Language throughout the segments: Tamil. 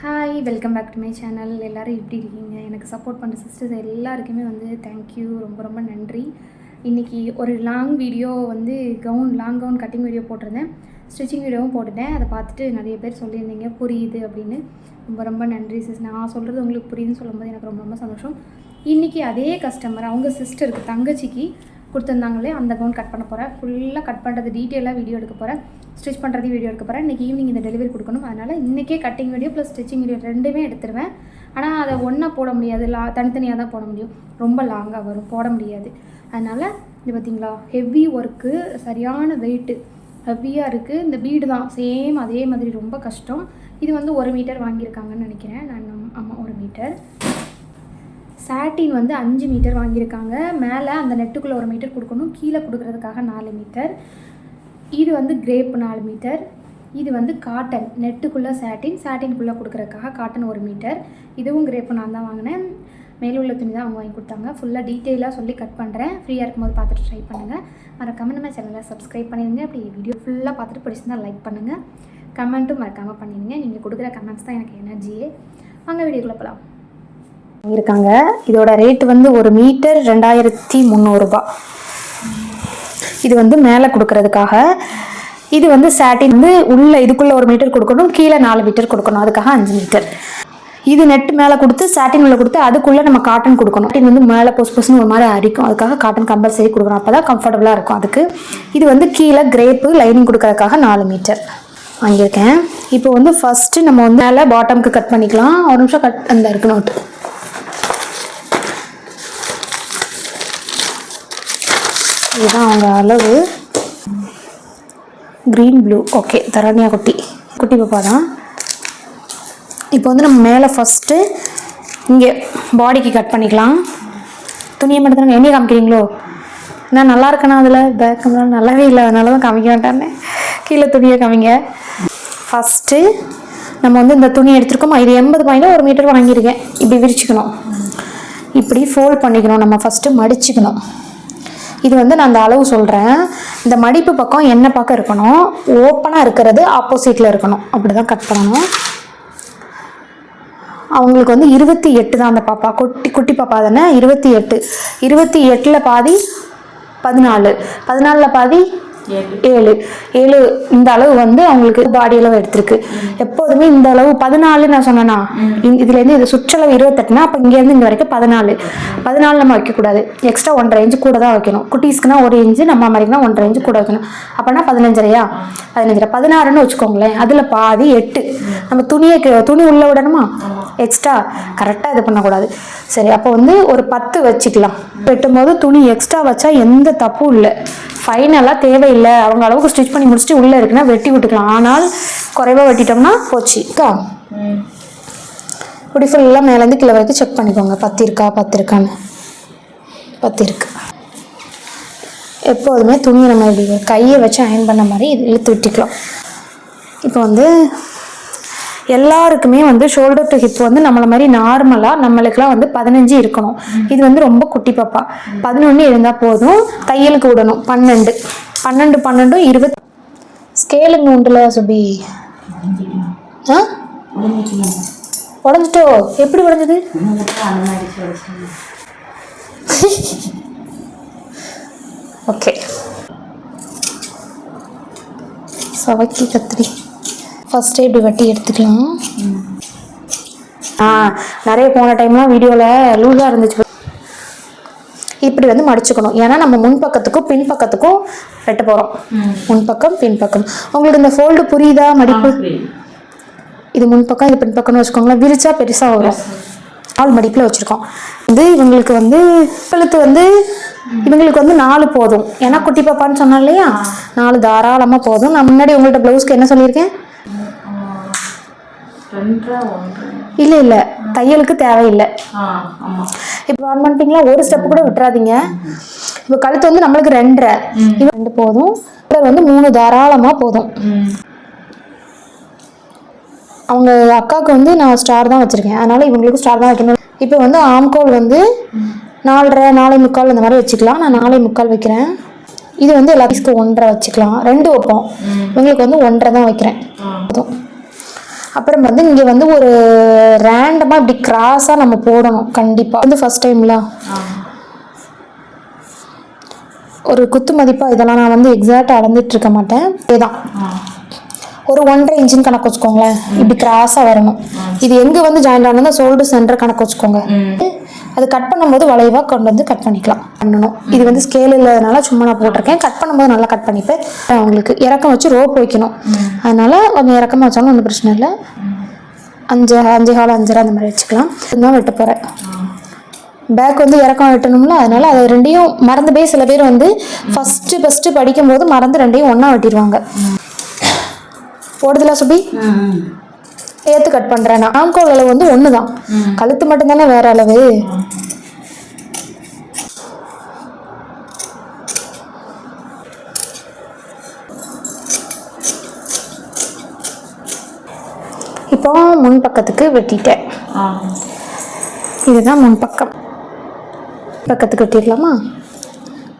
Hi welcome back to my channel எல்லோரும் எப்படி இருக்கீங்க? எனக்கு சப்போர்ட் பண்ணுற சிஸ்டர்ஸ் எல்லாருக்குமே வந்து தேங்க்யூ ரொம்ப ரொம்ப நன்றி. இன்றைக்கி ஒரு லாங் வீடியோ வந்து gown long gown cutting video போட்டிருந்தேன். ஸ்டிச்சிங் வீடியோவும் போட்டுட்டேன். அதை பார்த்துட்டு நிறைய பேர் சொல்லியிருந்தீங்க. புரியுது அப்படின்னு. ரொம்ப ரொம்ப நன்றி சிஸ் நான் சொல்கிறது உங்களுக்கு புரியுதுன்னு சொல்லும்போது எனக்கு ரொம்ப ரொம்ப சந்தோஷம். இன்றைக்கி அதே கஸ்டமர் அவங்க சிஸ்டருக்கு தங்கச்சிக்கு கொடுத்துருந்தாங்களே அந்த கவுன் கட் பண்ண போகிறேன் ஃபுல்லாக கட் பண்ணுறது டீட்டெயிலாக வீடியோ எடுக்க போகிறேன் ஸ்டிச் பண்ணுறது வீடியோ எடுக்க போகிறேன் இன்றைக்கி ஈவினிங் இந்த டெலிவரி கொடுக்கணும். அதனால் இன்றைக்கே cutting video plus stitching video ரெண்டுமே எடுத்துருவேன். ஆனால் அதை ஒன்றா போட முடியாது. லா தனித்தனியாக தான் போட முடியும். ரொம்ப லாங்காக வரும். போட முடியாது. அதனால் இது பார்த்திங்களா ஹெவி ஒர்க்கு சரியான வெயிட்டு ஹெவியாக இருக்குது இந்த பீடு தான். சேம் அதே மாதிரி ரொம்ப கஷ்டம். இது வந்து ஒரு மீட்டர் வாங்கியிருக்காங்கன்னு நினைக்கிறேன். நான் ஆமாம் ஒரு மீட்டர் சாட்டின் வந்து அஞ்சு மீட்டர் வாங்கியிருக்காங்க. மேலே அந்த நெட்டுக்குள்ளே ஒரு மீட்டர் கொடுக்கணும். கீழே கொடுக்குறதுக்காக நாலு மீட்டர். இது வந்து கிரேப் நாலு மீட்டர். இது வந்து காட்டன். நெட்டுக்குள்ளே சாட்டின். சாட்டின்குள்ளே கொடுக்குறதுக்காக காட்டன் ஒரு மீட்டர். இதுவும் கிரேப்பு நான் தான் வாங்கினேன். மேலுள்ள துணி தான் அவங்க வாங்கி கொடுத்தாங்க. ஃபுல்லாக டீட்டெயிலாக சொல்லி கட் பண்ணுறேன். ஃப்ரீயாக இருக்கும்போது பார்த்துட்டு ட்ரை பண்ணுங்கள் மறக்காமல் நம்ம சேனலை சப்ஸ்கிரைப் பண்ணிடுங்க. அப்படி வீடியோ ஃபுல்லாக பார்த்துட்டு பிடிச்சிருந்தால் லைக் பண்ணுங்கள் கமெண்ட்டும் மறக்காமல் பண்ணிடுங்க. நீங்கள் கொடுக்குற கமெண்ட்ஸ் தான் எனக்கு எனர்ஜியே வாங்க வீடியோக்குள்ளே போகலாம் இருக்காங்க இதோட ரேட் வந்து ஒரு மீட்டர் ரெண்டாயிரத்தி முந்நூறுரூபா இது வந்து மேலே கொடுக்கறதுக்காக. இது வந்து சாட்டின் வந்து உள்ளே இதுக்குள்ளே ஒரு மீட்டர் கொடுக்கணும் கீழே நாலு மீட்டர் கொடுக்கணும். அதுக்காக அஞ்சு மீட்டர் இது நெட் மேலே கொடுத்து சாட்டின் உள்ள கொடுத்து அதுக்குள்ளே நம்ம காட்டன் கொடுக்கணும். சாட்டின் வந்து மேலே பொஸ் பொஸ்னு ஒரு மாதிரி அரிக்கும். அதுக்காக காட்டன் கம்பல்சரி கொடுக்கணும். அப்போ தான் கம்ஃபர்டபுளாக இருக்கும் அதுக்கு. இது வந்து கீழே கிரேப்பு லைனிங் கொடுக்கறதுக்காக நாலு மீட்டர் வாங்கியிருக்கேன். இப்போ வந்து ஃபஸ்ட்டு நம்ம வந்து மேலே பாட்டம்க்கு கட் பண்ணிக்கலாம். ஒரு நிமிஷம் கட் அந்த இருக்கு நோட்டு இதுதான் அவங்க அளவு. க்ரீன் ப்ளூ ஓகே தரணியா குட்டி. குட்டி பாப்பா தான். இப்போ வந்து நம்ம மேலே ஃபஸ்ட்டு இங்கே பாடிக்கு கட் பண்ணிக்கலாம். துணியை மட்டும் தானே என்னைய காமிக்கிறீங்களோ? நான் நல்லா இருக்கேனா அதில்? பேக் நல்லாவே இல்லை அதனால தான் காமிக்க மாட்டேன்னு. கீழே துணியை காமிங்க. ஃபஸ்ட்டு நம்ம வந்து இந்த துணி எடுத்துருக்கோமா? இது எண்பது பாயிண்டில் ஒரு மீட்டர் வாங்கியிருக்கேன். இப்படி விரிச்சுக்கணும். இப்படி ஃபோல்ட் பண்ணிக்கணும். நம்ம ஃபஸ்ட்டு மடிச்சுக்கணும். இது வந்து நான் அந்த அளவு சொல்கிறேன் இந்த மடிப்பு பக்கம் என்ன பக்கம் இருக்கணும்? ஓப்பனாக இருக்கிறது ஆப்போசிட்டில் இருக்கணும். அப்படி தான் கட் பண்ணணும். அவங்களுக்கு வந்து இருபத்தி எட்டு தான் அந்த பாப்பா. குட்டி குட்டி பாப்பா தானே? இருபத்தி எட்டு. இருபத்தி எட்டில் பாதி பதினாலு. பதினாலில் பாதி ஏழு. ஏழு இந்த அளவு வந்து அவங்களுக்கு பாடி அளவு எடுத்திருக்கு. எப்போதுமே இந்த அளவு பதினாலு நான் சொன்னேன்னா இந்த- இதுலேருந்து இது சுற்றளவு இருபத்தெட்டுனா அப்போ இங்கேருந்து இங்கே வரைக்கும் பதினாலு. பதினாலு நம்ம வைக்கக்கூடாது எக்ஸ்ட்ரா ஒன்றரை இன்ச்சு கூட தான் வைக்கணும். குட்டீஸ்க்குனா ஒரு இன்ச்சு நம்ம மாதிரிக்குனா ஒன்றரை இன்ச்சு கூட வைக்கணும். அப்போனா பதினஞ்சரையா? பதினஞ்சரை. பதினாறுன்னு வச்சுக்கோங்களேன். அதில் பாதி எட்டு. நம்ம துணியை துணி உள்ள விடணுமா? எக்ஸ்ட்ரா கரெக்டாக இது பண்ணக்கூடாது. சரி அப்போ வந்து ஒரு பத்து வச்சுக்கலாம். வெட்டும்போது துணி எக்ஸ்ட்ரா வச்சா எந்த தப்பும் இல்லை. ஃபைனலாக தேவையில்லை. அவங்க அளவுக்கு ஸ்டிச் பண்ணி முடிச்சுட்டு உள்ளே இருக்குன்னா வெட்டி விட்டுக்கலாம். ஆனால் குறைவாக வெட்டிட்டோம்னா போச்சு. கா? இப்படி ஃபுல்லாக மேலேருந்து கீழே வரைக்கும் செக் பண்ணிக்கோங்க. பத்து இருக்கா? பத்து இருக்கான்னு. பத்து இருக்கு. எப்போதுமே துணியை நம்ம இப்படி கையை வச்சு அயன் பண்ண மாதிரி இது இழுத்து விட்டுக்கலாம். இப்போ வந்து எல்லாருக்குமே வந்து ஷோல்டர் டு ஹிப் வந்து நம்மளை மாதிரி நார்மலாக நம்மளுக்குலாம் வந்து பதினஞ்சு இருக்கணும். இது வந்து ரொம்ப குட்டி பாப்பா. பதினொன்று இருந்தால் போதும். தையலுக்கு விடணும். பன்னெண்டு. பன்னெண்டு பன்னெண்டும் இருபத்தி ஸ்கேலுங்க உண்டுல சுபி. ஆ? உடஞ்சிட்டோ? எப்படி உடஞ்சது? ஓகே சவக்கி கத்திரி. ஃபஸ்ட்டே இப்படி வெட்டி எடுத்துக்கலாம். ஆ நிறைய போன டைம்லாம் வீடியோவில் லூஸாக இருந்துச்சு. இப்படி வந்து மடிச்சுக்கணும். ஏன்னா நம்ம முன்பக்கத்துக்கும் பின்பக்கத்துக்கும் வெட்ட போகிறோம் முன்பக்கம் பின்பக்கம் உங்களுக்கு இந்த ஃபோல்டு புரியுதா? மடிப்பு? இது முன்பக்கம் இது பின்பக்கம்னு வச்சுக்கோங்களேன். விரிச்சா பெருசாக வரும். ஆள் மடிப்பில் வச்சுருக்கோம். இது இவங்களுக்கு வந்து கழுத்து வந்து இவங்களுக்கு வந்து நாலு போதும். ஏன்னா குட்டி பாப்பான்னு சொன்னோம் இல்லையா? நாலு தாராளமாக போதும். நான் முன்னாடி உங்கள்கிட்ட ப்ளவுஸ்க்கு என்ன சொல்லியிருக்கேன்? இல்லை இல்லை. தையலுக்கு தேவையில்லை. இப்போ ஆன் பண்ணிட்டீங்களா? ஒரு ஸ்டெப் கூட விட்டுறாதீங்க. இப்போ கழுத்து வந்து நம்மளுக்கு ரெண்டரை. இது ரெண்டு போதும். வந்து மூணு தாராளமாக போதும். அவங்க அக்காவுக்கு வந்து நான் ஸ்டார் தான் வச்சுருக்கேன். அதனால இவங்களுக்கு ஸ்டார் தான் வைக்கணும். இப்போ வந்து ஆம்கோல் வந்து நாலரை நாலே முக்கால் இந்த மாதிரி வச்சுக்கலாம். நான் நாலே முக்கால் வைக்கிறேன். இது வந்து எல்லாத்துக்கும் ஒன்றரை வச்சுக்கலாம். ரெண்டு வைப்போம். இவங்களுக்கு வந்து ஒன்றரை தான் வைக்கிறேன். போதும். அப்புறம் வந்து இங்கே வந்து ஒரு ரேண்டமாக இப்படி கிராஸாக நம்ம போடணும். கண்டிப்பாக வந்து ஃபஸ்ட் டைம்ல ஒரு குத்து மதிப்பாக இதெல்லாம் நான் வந்து எக்ஸாக்டாக அளந்துட்டு இருக்க மாட்டேன். இதுதான். ஒரு ஒன்றரை இன்ச்சுன்னு கணக்கு வச்சுக்கோங்களேன். இப்படி கிராஸாக வரணும். இது எங்கே வந்து ஜாயின் ஆனது சோல்டு சென்டர் கணக்கு வச்சுக்கோங்க. அது கட் பண்ணும்போது வளைவாக கொண்டு வந்து கட் பண்ணிக்கலாம். பண்ணணும். இது வந்து ஸ்கேல் இல்லாதனால சும்மா நான் போட்டிருக்கேன். கட் பண்ணும்போது நல்லா கட் பண்ணிப்பேன். அவங்களுக்கு இறக்கம் வச்சு ரோப் வைக்கணும். அதனால கொஞ்சம் இறக்கமாக வச்சாலும் ஒன்றும் பிரச்சனை இல்லை. அஞ்சு அஞ்சு காலம் அஞ்சரை அந்த மாதிரி வச்சுக்கலாம். இதுதான் வெட்ட போகிறேன் பேக் வந்து இறக்கம் வெட்டணும்ல அதனால அதை ரெண்டையும் மறந்து போய் சில பேர் வந்து ஃபஸ்ட்டு ஃபஸ்ட்டு படிக்கும்போது மறந்து ரெண்டையும் ஒன்றா வெட்டிடுவாங்க. போடுதலா சுபி? சேர்த்து கட் பண்ணுறேன் நான் ஆம்கோல் அளவு வந்து ஒன்று தான் கழுத்து மட்டும்தானே வேற அளவு. இப்போ முன் பக்கத்துக்கு வெட்டிட்டேன். இதுதான் முன் பக்கம். பக்கத்துக்கு வெட்டிடலாமா?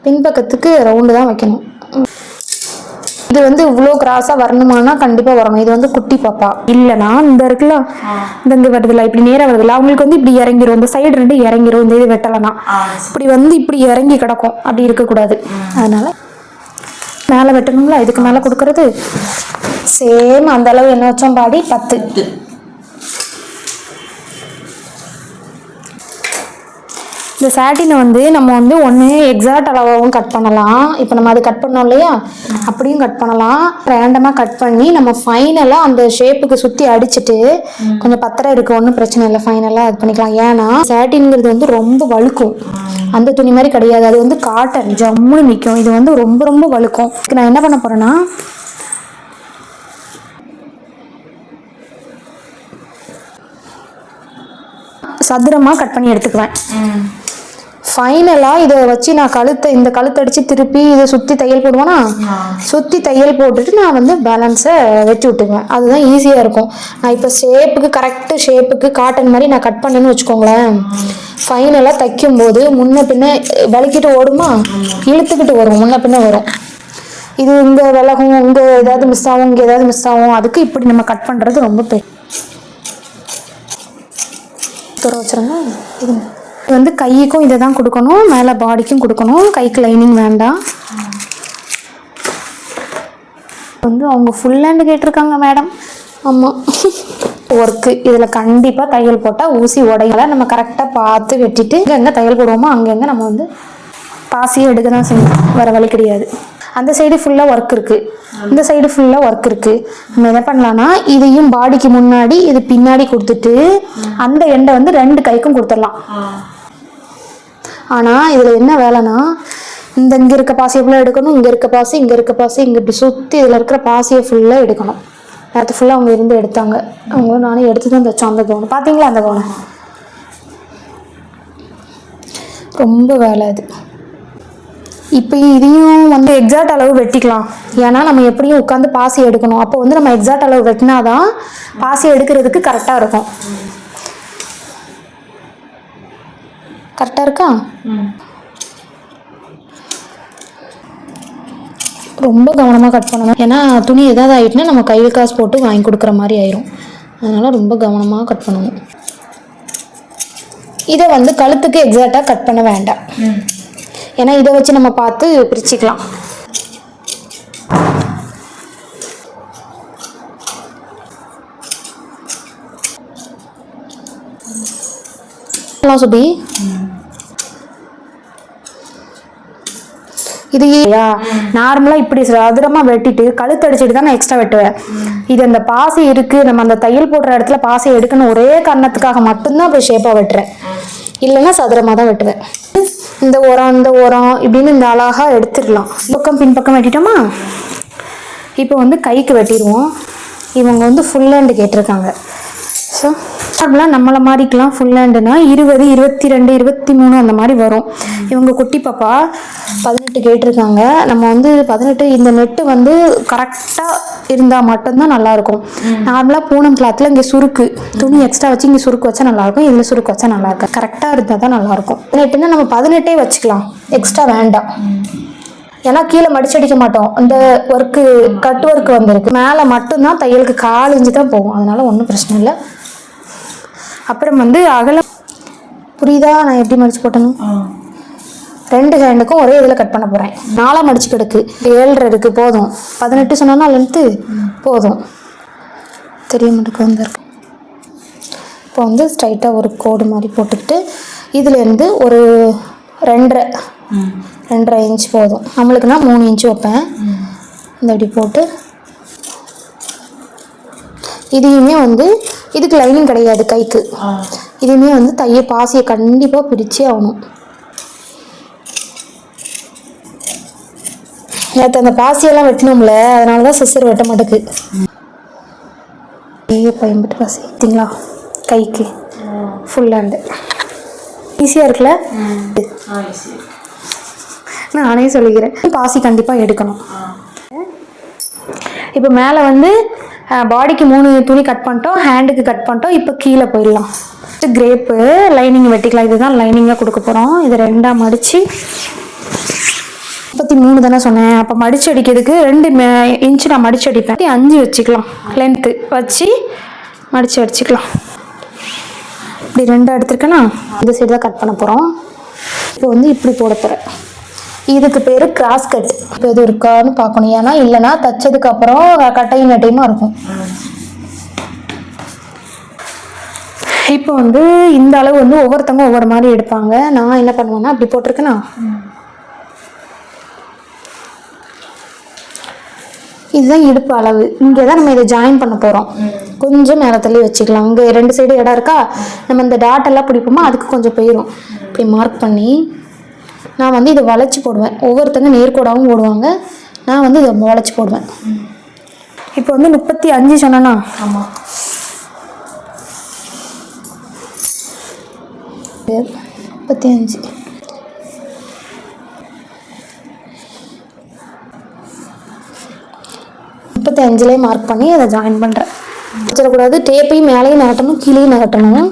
பின்பக்கத்துக்கு ரவுண்டு தான் வைக்கணும். இது வந்து இவ்வளோ கிராஸாக வரணுமானா கண்டிப்பாக வரணும். இது வந்து குட்டி பாப்பா. இல்லைனா இந்த இருக்குல்ல இந்த இங்கே வருதுல்ல இப்படி நேராக வருதுல்ல. அவங்களுக்கு வந்து இப்படி இறங்கிரும். இந்த சைடு ரெண்டு இறங்கிரும். இந்த இது வெட்டலைனா. ஆ இப்படி வந்து இப்படி இறங்கி கிடக்கும். அப்படி இருக்கக்கூடாது. அதனால மேலே வெட்டணும்ல? இதுக்கு மேலே கொடுக்கறது? சேம் அந்த அளவு என்ன வச்சோம் பாடி பத்து. இந்த சாட்டினை வந்து நம்ம வந்து ஒன்று எக்ஸாக்ட் அளவாகவும் கட் பண்ணலாம். இப்போ நம்ம அது கட் பண்ணோம் இல்லையா? அப்படியும் கட் பண்ணலாம். ரேண்டமாக கட் பண்ணி நம்ம ஃபைனலாக அந்த ஷேப்புக்கு சுற்றி அடிச்சுட்டு கொஞ்சம் பத்திரம் இருக்குது ஒன்றும் பிரச்சனை இல்லை. ஃபைனலாக இது பண்ணிக்கலாம். ஏன்னா சாட்டின்ங்கிறது வந்து ரொம்ப வழுக்கும். அந்த துணி மாதிரி கிடையாது. அது வந்து காட்டன் ஜம்முன்னு நிற்கும் இது வந்து ரொம்ப ரொம்ப வழுக்கும். இப்போ நான் என்ன பண்ண போகிறேன்னா சதுரமாக கட் பண்ணி எடுத்துக்குவேன். ம். ஃபைனலாக இதை வச்சு நான் கழுத்தை இந்த கழுத்தை அடித்து திருப்பி இதை சுற்றி தையல் போடுவேனா? ஆ. சுற்றி தையல் போட்டுட்டு நான் வந்து பேலன்ஸை வெட்டி விட்டுக்குவேன் அதுதான் ஈஸியாக இருக்கும். நான் இப்போ ஷேப்புக்கு கரெக்டு ஷேப்புக்கு காட்டன் மாதிரி நான் கட் பண்ணேன்னு வச்சுக்கோங்களேன். ஃபைனலாக தைக்கும்போது முன்ன பின்ன வலிக்கிட்டு ஓடுமா? இழுத்துக்கிட்டு வரும். முன்ன பின்ன வரும். இது இங்கே விலகும் இங்கே ஏதாவது மிஸ் ஆகும் இங்கே ஏதாவது மிஸ் ஆகும். அதுக்கு இப்படி நம்ம கட் பண்ணுறது ரொம்ப பெ துற வச்சுருங்க இது இது வந்து கைக்கும் இதை தான் கொடுக்கணும். மேலே பாடிக்கும் கொடுக்கணும். கைக்கு லைனிங் வேண்டாம். வந்து அவங்க ஃபுல் ஹேண்டு கேட்டிருக்காங்க மேடம் ஆமாம் ஒர்க்கு இதில் கண்டிப்பாக தையல் போட்டால் ஊசி உடையல நம்ம கரெக்டாக பார்த்து வெட்டிட்டு எங்கே தையல் போடுவோமோ அங்கங்கே நம்ம வந்து பாசியை எடுக்க தான் செய்யணும். வேறு வழி கிடையாது. அந்த சைடு ஃபுல்லாக ஒர்க் இருக்குது இந்த சைடு ஃபுல்லாக ஒர்க் இருக்குது நம்ம என்ன பண்ணலான்னா இதையும் பாடிக்கு முன்னாடி இது பின்னாடி கொடுத்துட்டு அந்த எண்டை வந்து ரெண்டு கைக்கும் கொடுத்துடலாம். ஆனால் இதில் என்ன வேலைன்னா இந்த இங்கே இருக்க பாசியை ஃபுல்லாக எடுக்கணும் இங்கே இருக்க பாசி இங்கே இருக்க பாசி இங்கே இப்படி சுற்றி இதில் இருக்கிற பாசியை ஃபுல்லாக எடுக்கணும். நேரத்தை ஃபுல்லாக அவங்க இருந்து எடுத்தாங்க. அவங்களும் நானே எடுத்து தான் தைச்சோம் அந்த கவுன் பார்த்தீங்களா அந்த கவுனை ரொம்ப வேலை அது. இப்போ இதையும் வந்து எக்ஸாக்ட் அளவு வெட்டிக்கலாம். ஏன்னா நம்ம எப்படியும் உட்காந்து பாசி எடுக்கணும். அப்போ வந்து நம்ம எக்ஸாக்ட் அளவு வெட்டினாதான் பாசி எடுக்கிறதுக்கு கரெக்டாக இருக்கும். கரெக்டாக இருக்கா? ரொம்ப கவனமாக கட் பண்ணணும். ஏன்னா துணி ஏதாவது ஆயிட்டுனா நம்ம கையில் காசு போட்டு வாங்கி கொடுக்குற மாதிரி ஆயிரும். அதனால் ரொம்ப கவனமாக கட் பண்ணணும். இதை வந்து கழுத்துக்கு எக்ஸாக்டாக கட் பண்ண வேண்டாம். ஏன்னா இதை வச்சு நம்ம பார்த்து பிரிச்சுக்கலாம். சுபி. இது நார்மலாக இப்படி சதுரமாக வெட்டிட்டு கழுத்து அடிச்சுட்டு தான் நான் எக்ஸ்ட்ரா வெட்டுவேன். இது அந்த பாசி இருக்குது நம்ம அந்த தையல் போடுற இடத்துல பாசி எடுக்கணும். ஒரே காரணத்துக்காக மட்டும்தான் அப்படி ஷேப்பாக வெட்டுறேன். இல்லைன்னா சதுரமாக தான் வெட்டுவேன். இந்த ஓரம் இந்த ஓரம் இப்படின்னு இந்த அழகாக எடுத்துடலாம் பக்கம் பின்பக்கம் வெட்டிட்டோமா? இப்போ வந்து கைக்கு வெட்டிடுவோம். இவங்க வந்து ஃபுல் ஹேண்டு கேட்டிருக்காங்க. ஸோ நார்மலாக நம்மளை மாதிரிக்கெலாம் ஃபுல் ஹேண்டுனா இருபது இருபத்தி ரெண்டு இருபத்தி மூணு அந்த மாதிரி வரும். இவங்க குட்டி பாப்பா பதினெட்டு கேட்டிருக்காங்க. நம்ம வந்து பதினெட்டு இந்த நெட்டு வந்து கரெக்டாக இருந்தால் மட்டும்தான் நல்லாயிருக்கும். நார்மலாக பூனம் கிளாத்தில் இங்கே சுருக்கு. துணி எக்ஸ்ட்ரா வச்சு இங்கே சுருக்கு வச்சா நல்லாயிருக்கும். இதில் சுருக்கு வச்சா நல்லாயிருக்கும் கரெக்டாக இருந்தால் தான் நல்லாயிருக்கும். பதினெட்டுன்னா நம்ம பதினெட்டே வச்சுக்கலாம். எக்ஸ்ட்ரா வேண்டாம். ஏன்னா கீழே மடிச்சடிக்க மாட்டோம். இந்த ஒர்க்கு கட் ஒர்க் வந்திருக்கு. மேலே மட்டும்தான் தையலுக்கு கால் இஞ்சி தான் போகும். அதனால ஒன்றும் பிரச்சனை இல்லை. அப்புறம் வந்து அகலம். புரியுதா? நான் எப்படி மடிச்சு போட்டேன்னு? ரெண்டு ஹேண்டுக்கும் ஒரே இதில் கட் பண்ண போகிறேன் நாலாக மடிச்சு கிடக்கு. ஏழரை இருக்கு போதும். பதினெட்டு சொன்னா லென்த்து போதும். தெரிய மாட்டேக்கு வந்திருக்கு இப்போ வந்து ஸ்ட்ரைட்டாக ஒரு கோடு மாதிரி போட்டுக்கிட்டு இதுலேருந்து ஒரு ரெண்டரை. ரெண்டரை இன்ச் போதும். நம்மளுக்குன்னா மூணு இன்ச் வைப்பேன். இந்த இப்படி போட்டு இதையுமே வந்து இதுக்கு லைனிங் கிடையாது கைக்கு. இதுவுமே வந்து தைய பாசியை கண்டிப்பாக பிரிச்சே ஆகணும். நேற்று அந்த பாசியெல்லாம் வெட்டினோம்ல அதனால தான் சிஸ்டர் வெட்ட மாட்டேக்கு. ஏ பயன்பட்டு பாசி பார்த்தீங்களா? கைக்கு. ஃபுல் ஹேண்டு ஈஸியாக இருக்குல்ல? நானே சொல்லிக்கிறேன். பாசி கண்டிப்பாக எடுக்கணும். இப்போ மேலே வந்து பாடிக்கு மூணு துணி கட் பண்ணிட்டோம் ஹேண்டுக்கு கட் பண்ணிட்டோம் இப்போ கீழே போயிடலாம். ஃபஸ்ட்டு கிரேப்பு லைனிங் வெட்டிக்கலாம். இதுதான் லைனிங்காக கொடுக்க போகிறோம் இதை ரெண்டாக மடித்து முப்பத்தி மூணு தானே சொன்னேன். அப்போ மடிச்சு அடிக்கிறதுக்கு ரெண்டு இன்ச்சு நான் மடிச்சு அடிப்பேன். அஞ்சு வச்சுக்கலாம். லென்த்து வச்சு மடித்து அடிச்சுக்கலாம். இப்படி ரெண்டு எடுத்துருக்கேன்னா இந்த சைடு தான் கட் பண்ண போகிறோம் இப்போ வந்து இப்படி போட போகிறேன் இதுக்கு பேர் கிராஸ் கட் இப்போ எதுவும் இருக்கான்னு பார்க்கணும். ஏன்னா இல்லைன்னா தச்சதுக்கு அப்புறம் கட்டையும் நட்டையுமா இருக்கும். இப்போ வந்து இந்த அளவு வந்து ஒவ்வொருத்தவங்க ஒவ்வொரு மாதிரி எடுப்பாங்க. நான் என்ன பண்ணுவேன்னா அப்படி போட்டிருக்கேனா? இதுதான் இடுப்பு அளவு. இங்கே தான் நம்ம இதை ஜாயின் பண்ண போகிறோம் கொஞ்சம் மேலே தள்ளி வச்சுக்கலாம். இங்கே ரெண்டு சைடு இடம் இருக்கா? நம்ம இந்த டாட் எல்லாம் பிடிப்போமோ? அதுக்கு கொஞ்சம் போயிடும் இப்படி மார்க் பண்ணி நான் வந்து இதை வளைச்சி போடுவேன். ஒவ்வொருத்தங்க நேர்கோடாகவும் போடுவாங்க. நான் வந்து இதை வளைச்சி போடுவேன். இப்போ வந்து முப்பத்தி அஞ்சு சொன்னேன்னா ஆமாம் முப்பத்தி அஞ்சு. முப்பத்தி அஞ்சுலேயே மார்க் பண்ணி அதை ஜாயின் பண்ணுறேன் வச்சிடக்கூடாது. டேப்பையும் மேலேயும் நகட்டணும் கீழேயும் நகட்டணும்.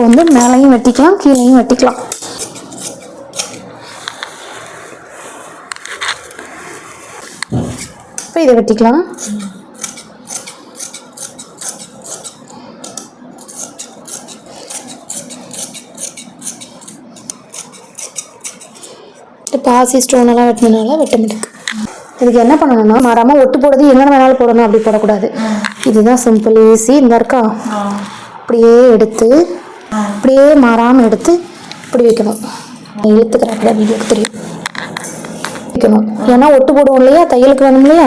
இப்போ வந்து மேலேயும் வெட்டிக்கலாம் கீழேயும் வெட்டிக்கலாம். இப்போ இதை வெட்டிக்கலாம். பாசி ஸ்டோன் எல்லாம் வெட்டினால வெட்ட முடியுது இதுக்கு என்ன பண்ணணும்னா மரமாக ஒட்டு போடுறது எங்கே வேணாலும் போடணும் அப்படி போடக்கூடாது. இதுதான் சிம்பிள் ஈஸி இந்த இருக்கா? அப்படியே எடுத்து அப்படியே மாறாமல் எடுத்து இப்படி வைக்கணும். இழுத்துக்கிறாப்புல வீடியோக்கு தெரியும். வைக்கணும். ஏன்னா ஒட்டு போடுவோம் இல்லையா? தையலுக்கு வேணும் இல்லையா?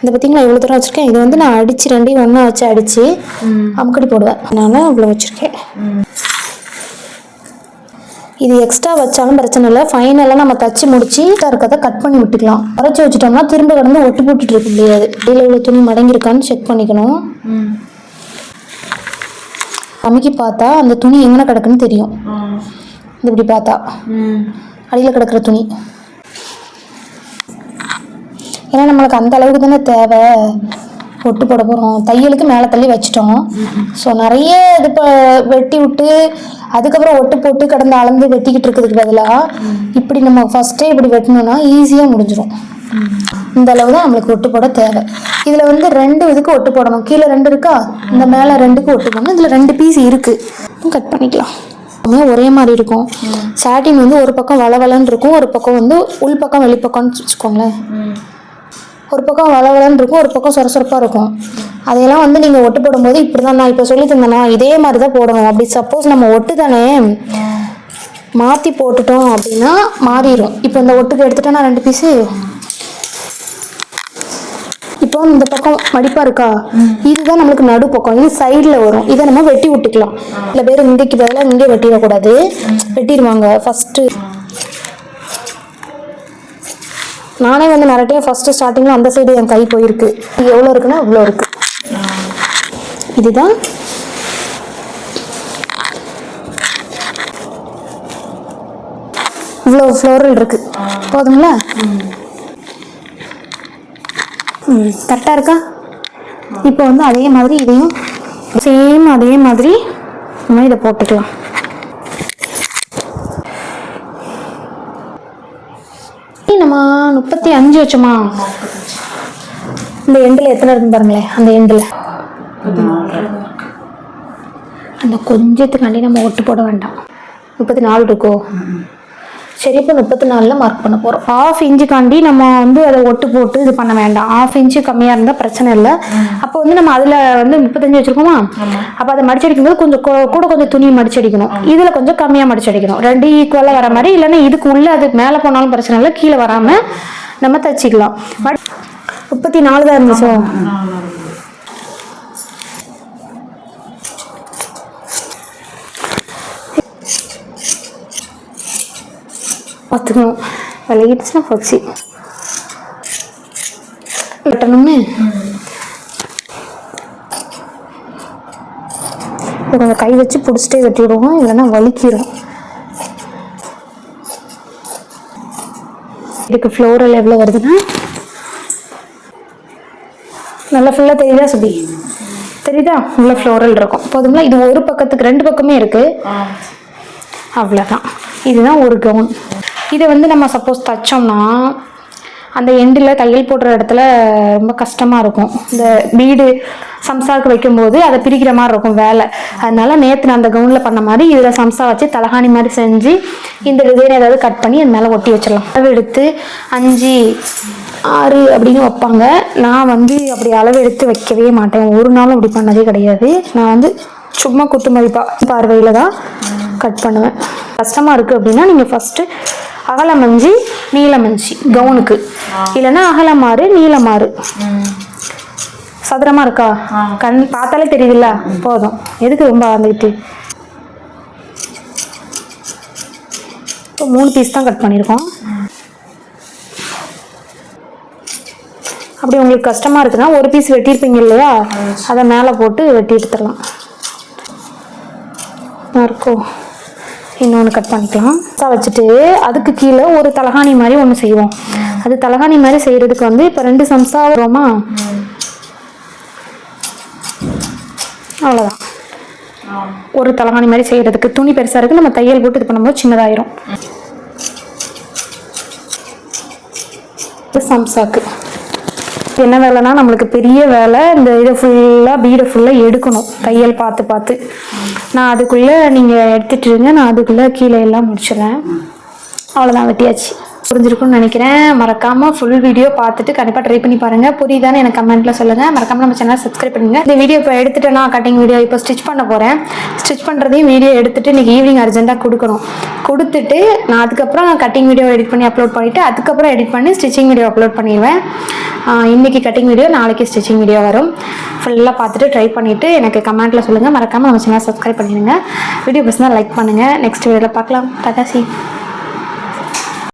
இந்த பார்த்தீங்களா இவ்வளோ தூரம் வச்சுருக்கேன். இது வந்து நான் அடித்து ரெண்டையும் ஒன்றா வச்சு அடித்து அமுக்கடி போடுவேன். அதனால் இவ்வளோ வச்சுருக்கேன். இது எக்ஸ்ட்ரா வச்சாலும் பிரச்சனை இல்லை. ஃபைனலாக நம்ம தச்சு முடிச்சு இருக்கிறத கட் பண்ணி விட்டுக்கலாம். குறைச்சி வச்சுட்டோம்னா திரும்ப கடந்து ஒட்டு போட்டுட்டு இருக்க முடியாது இடையில இவ்வளோ துணி மடங்கியிருக்கான்னு செக் பண்ணிக்கணும். அமுக்கி பார்த்தா அந்த துணி எங்கே கிடக்குன்னு தெரியும். இது இப்படி பார்த்தா. ம். அடியில் கிடக்குற துணி. ஏன்னா நம்மளுக்கு அந்த அளவுக்கு தானே தேவை. ஒட்டு போட போகிறோம் தையலுக்கு மேலே தள்ளி வச்சிட்டோம். ஸோ நிறைய இது இப்போ வெட்டி விட்டு அதுக்கப்புறம் ஒட்டு போட்டு கடந்து அளந்து வெட்டிக்கிட்டு இருக்கிறதுக்கு பதிலாக இப்படி நம்ம ஃபஸ்ட்டே இப்படி வெட்டினோம்னா ஈஸியாக முடிஞ்சிடும் இந்த அளவு தான் நம்மளுக்கு ஒட்டு போட தேவை. இதில் வந்து ரெண்டு இதுக்கு ஒட்டு போடணும். கீழே ரெண்டு இருக்கா? இந்த மேலே ரெண்டுக்கு ஒட்டு போடணும். இதில் ரெண்டு பீஸ் இருக்குது கட் பண்ணிக்கலாம். எல்லாமே ஒரே மாதிரி இருக்கும். சாட்டின் வந்து ஒரு பக்கம் வளவலன்னு இருக்கும். ஒரு பக்கம் வந்து உள் பக்கம் வெளிப்பக்கம்னு வச்சுக்கோங்களேன். ஒரு பக்கம் வளவலன்னு இருக்கும். ஒரு பக்கம் சொரசொரப்பாக இருக்கும். அதையெல்லாம் வந்து நீங்கள் ஒட்டு போடும்போது இப்படி தான் நான் இப்போ சொல்லி தந்தேனா இதே மாதிரி தான் போடணும். அப்படி சப்போஸ் நம்ம ஒட்டு தானே? மாற்றி போட்டுட்டோம் அப்படின்னா மாறிடும் இப்போ இந்த ஒட்டுக்கு எடுத்துட்டோன்னா ரெண்டு பீஸு இப்போ இந்த பக்கம் மடிப்பா இருக்கா? இதுதான் நம்மளுக்கு நடு பக்கம் இது சைடில் வரும். இதை நம்ம வெட்டி விட்டுக்கலாம். சில பேர் இங்கேக்கு பதிலாக இங்கே வெட்டிடக்கூடாது. வெட்டிடுவாங்க. ஃபஸ்ட்டு நானே வந்து நிறைய டைம் ஃபஸ்ட்டு ஸ்டார்டிங்கில் அந்த சைடு என் கை போயிருக்கு. இது எவ்வளோ இருக்குன்னா இவ்வளோ இருக்கு. இதுதான். இவ்வளோ ஃப்ளோரல் இருக்கு. போதுங்களா? கரெக்டாக இருக்கா? இப்போ வந்து அதே மாதிரி இதையும் சேம் அதே மாதிரி நம்ம இதை போட்டுக்கலாம். நம்ம முப்பத்தி அஞ்சு வச்சோமா? இந்த எண்டில் எத்தனை இருந்து பாருங்களேன் அந்த எண்டில் அந்த கொஞ்சத்துக்காண்டி நம்ம ஒட்டு போட வேண்டாம். முப்பத்தி நாலு இருக்கோ? சரி இப்போ முப்பத்தி நாலில் மார்க் பண்ண போகிறோம் ஆஃப் இன்ச்சுக்காண்டி நம்ம வந்து அதை ஒட்டு போட்டு இது பண்ண வேண்டாம். ஆஃப் இன்ச்சு கம்மியாக இருந்தால் பிரச்சனை இல்லை. அப்போ வந்து நம்ம அதில் வந்து முப்பத்தஞ்சு வச்சுருக்கோமா? அப்போ அதை மடிச்சடிக்கும்போது கொஞ்சம் கொ- கூட கொஞ்சம் துணி மடிச்சடிக்கணும். இதில் கொஞ்சம் கம்மியாக மடிச்சடிக்கணும். ரெண்டு ஈக்குவலாக வர மாதிரி இல்லைன்னா இதுக்கு உள்ளே அது மேலே போனாலும் பிரச்சனை இல்லை கீழே வராமல் நம்ம தச்சுக்கலாம். முப்பத்தி நாலு தான் இருந்துச்சோ பார்த்துக்கணும். விலகிடுச்சுன்னா போச்சு. வெட்டணுமே இதை கொஞ்சம் கை வச்சு பிடிச்சிட்டே வெட்டி விடுவோம் இல்லைன்னா வலிக்கிடும் இதுக்கு ஃப்ளோரல் எவ்வளோ வருதுன்னா? நல்லா ஃபுல்லாக தெரியுதா சுபி? தெரியுதா? உள்ள ஃப்ளோரல் இருக்கும். போதுங்களா? இது ஒரு பக்கத்துக்கு ரெண்டு பக்கமே இருக்குது அவ்வளோதான் இதுதான் ஒரு கவுன் இதை வந்து நம்ம சப்போஸ் தைச்சோம்னா அந்த எண்டில் தையல் போடுற இடத்துல ரொம்ப கஷ்டமாக இருக்கும். இந்த பீடு சம்சாவுக்கு வைக்கும்போது அதை பிரிக்கிற மாதிரி இருக்கும் வேலை. அதனால நேற்று நான் அந்த கவுனில் பண்ண மாதிரி இதில் சம்சா வச்சு தலகாணி மாதிரி செஞ்சு இந்த டிசைன் ஏதாவது கட் பண்ணி அது மேலே ஒட்டி வச்சிடலாம். அளவு எடுத்து அஞ்சு ஆறு அப்படின்னு வைப்பாங்க. நான் வந்து அப்படி அளவு எடுத்து வைக்கவே மாட்டேன். ஒரு நாளும் அப்படி பண்ணதே கிடையாது. நான் வந்து சும்மா குத்து மதிப்பா பார்வையில் தான் கட் பண்ணுவேன். கஷ்டமாக இருக்குது அப்படின்னா நீங்கள் ஃபஸ்ட்டு அகலமஞ்சி நீளமஞ்சி கவுனுக்கு. இல்லைன்னா அகலமாறு நீளமாறு சதுரமாக இருக்கா? கண் பார்த்தாலே தெரியுதுல்ல? போதும். எதுக்கு ரொம்ப வந்துக்கிட்டு இப்போ மூணு பீஸ் தான் கட் பண்ணியிருக்கோம். அப்படி உங்களுக்கு கஷ்டமாக இருக்குன்னா ஒரு பீஸ் வெட்டியிருப்பீங்க இல்லையா? அதை மேலே போட்டு வெட்டி எடுத்துடலாம் இருக்கும் இன்னொன்று கட் பண்ணிக்கலாம். சா வச்சுட்டு அதுக்கு கீழே ஒரு தலகாணி மாதிரி ஒன்று செய்வோம். அது தலகாணி மாதிரி செய்கிறதுக்கு வந்து இப்போ ரெண்டு சம்சா வருமா அவ்வளோதான் ஒரு தலகாணி மாதிரி செய்கிறதுக்கு துணி பெருசாக இருக்குது நம்ம தையல் போட்டு இது பண்ணும்போது சின்னதாயிரும். சம்சாக்கு. என்ன வேலைனா நம்மளுக்கு பெரிய வேலை இந்த இதை ஃபுல்லாக பீடை ஃபுல்லாக எடுக்கணும். தையல் பார்த்து பார்த்து. நான் அதுக்குள்ளே நீங்கள் எடுத்துட்டு இருங்க. நான் அதுக்குள்ளே கீழே எல்லாம் முடிச்சிடுறேன். அவ்வளோதான் வெட்டியாச்சு. புரிஞ்சிருக்கும்னு நினைக்கிறேன். மறக்காம ஃபுல் வீடியோ பார்த்துட்டு கண்டிப்பாக ட்ரை பண்ணி பாருங்க. புரியுதான்னு எனக்கு கமெண்ட்ல சொல்லுங்க. மறக்காம நம்ம சேனல் சப்ஸ்கிரைப் பண்ணுங்க. இந்த வீடியோ இப்போ எடுத்துட்டேன்னா கட்டிங் வீடியோ இப்போ ஸ்டிச் பண்ண போறேன். ஸ்டிச் பண்ணுறதையும் வீடியோ எடுத்துட்டு இன்னைக்கு ஈவினிங் அர்ஜென்ட்டாக கொடுக்கணும். கொடுத்துட்டு நான் அதுக்கப்புறம் கட்டிங் வீடியோ எடிட் பண்ணி அப்லோட் பண்ணிட்டு அதுக்கப்புறம் எடிட் பண்ணி ஸ்டிச்சிங் வீடியோ அப்லோட் பண்ணிடுவேன். இன்றைக்கி இன்னைக்கு கட்டிங் வீடியோ நாளைக்கு ஸ்டிச்சிங் வீடியோ வரும். ஃபுல்லாக பார்த்துட்டு ட்ரை பண்ணிவிட்டு எனக்கு கமெண்ட்டில் சொல்லுங்கள் மறக்காமல் நம்ம சேனல் சப்ஸ்கிரைப் பண்ணிடுங்க. வீடியோ பிடிச்சா லைக் பண்ணுங்கள் நெக்ஸ்ட் வீடியோவில் பார்க்கலாம். தகாசி